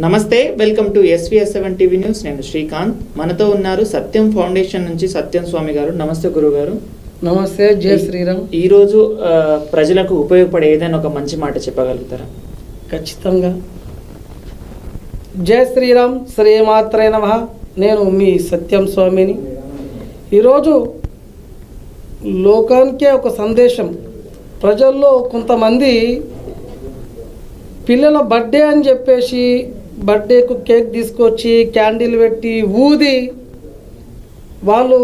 నమస్తే welcome to SVS seven TV news. నేను శ్రీకాంత్. మనతో ఉన్నారు సత్యం ఫౌండేషన్ నుంచి సత్యం స్వామి గారు. నమస్తే గురుగారు. నమస్తే జై శ్రీరామ్. ఈ రోజు ఆ, ప్రజలకు ఉపయోగపడే ఏదైనా ఒక మంచి మాట చెప్పగలుగుతారా? ఖచ్చితంగా. జై శ్రీరామ్ శ్రీమాత్రే నమ. నేను మీ సత్యం స్వామిని. ఈరోజు లోకానికే ఒక సందేశం. ప్రజల్లో కొంతమంది పిల్లల బర్త్డే అని చెప్పేసి బర్త్డేకు కేక్ తీసుకొచ్చి క్యాండిల్ పెట్టి ఊది. వాళ్ళు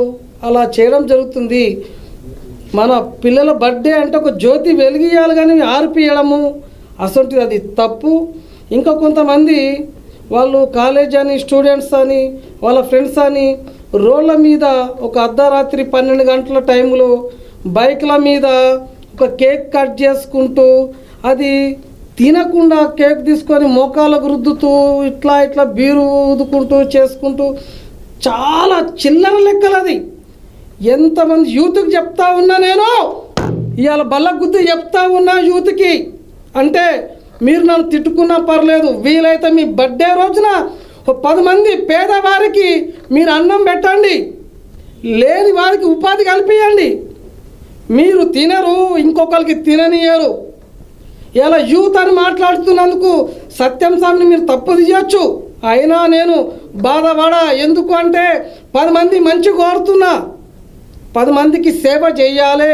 అలా చేయడం జరుగుతుంది. మన పిల్లల బర్త్డే అంటే ఒక జ్యోతి వెలిగియాలి కానీ ఆర్పియడము. అసొంటిది అది తప్పు. ఇంకా కొంతమంది వాళ్ళు కాలేజ్ అని స్టూడెంట్స్ అని వాళ్ళ ఫ్రెండ్స్ అని రోడ్ల మీద ఒక అర్ధరాత్రి పన్నెండు గంటల టైంలో బైక్ల మీద ఒక కేక్ కట్ చేసుకుంటూ అది తినకుండా కేక్ తీసుకొని మోకాలకు రుద్దుతూ ఇట్లా ఇట్లా బీరు ఊదుకుంటూ చేసుకుంటూ చాలా చిల్లర లెక్కలు అది. ఎంతమంది యూత్కి చెప్తా ఉన్నా నేను? ఇవాళ బల్ల గుద్దు చెప్తా ఉన్నా యూత్కి. అంటే మీరు నన్ను తిట్టుకున్నా పర్లేదు వీలైతే మీ బర్త్డే రోజున పది మంది పేదవారికి మీరు అన్నం పెట్టండి. లేని వారికి ఉపాధి కల్పించండి మీరు తినరు ఇంకొకరికి తిననియరు. ఇలా యూత్ అని మాట్లాడుతున్నందుకు సత్యం స్వామిని మీరు తప్పు చేయొచ్చు. అయినా నేను బాధపడ ఎందుకు అంటే పది మంది మంచి కోరుతున్నా. పది మందికి సేవ చేయాలి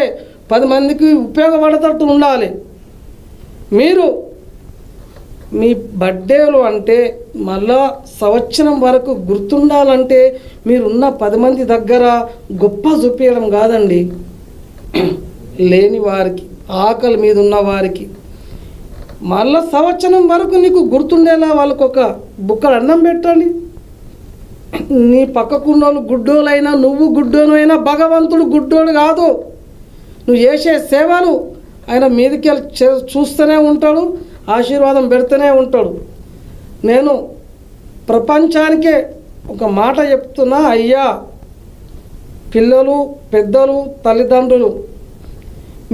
పది మందికి ఉపయోగపడతట్టు ఉండాలి. మీరు మీ బర్త్డేలు అంటే మళ్ళా సంవత్సరం వరకు గుర్తుండాలంటే మీరున్న పది మంది దగ్గర గొప్ప చూపించడం కాదండి. లేని వారికి ఆకలి మీద ఉన్న వారికి మళ్ళా సంవత్సరం వరకు నీకు గుర్తుండేలా వాళ్ళకు ఒక బుక్కడు అన్నం పెట్టండి. నీ పక్కకున్నోళ్ళు గుడ్డోలైనా నువ్వు గుడ్డోనైనా భగవంతుడు గుడ్డోడు కాదు. నువ్వు చేసే సేవలు ఆయన మీదకి వెళ్ళి చూస్తూనే ఉంటాడు ఆశీర్వాదం పెడుతూనే ఉంటాడు. నేను ప్రపంచానికే ఒక మాట చెప్తున్నా అయ్యా పిల్లలు పెద్దలు తల్లిదండ్రులు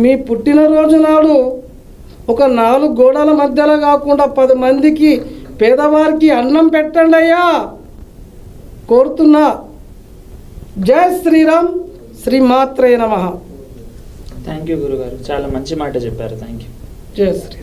మీ పుట్టినరోజు నాడు ఒక నాలుగు గోడల మధ్యలో కాకుండా పది మందికి పేదవారికి అన్నం పెట్టండి అయ్యా కోరుతున్నా. జై శ్రీరామ్ శ్రీమాత్రే నమ. థ్యాంక్ యూ గురుగారు. చాలా మంచి మాట చెప్పారు. థ్యాంక్ యూ జై శ్రీ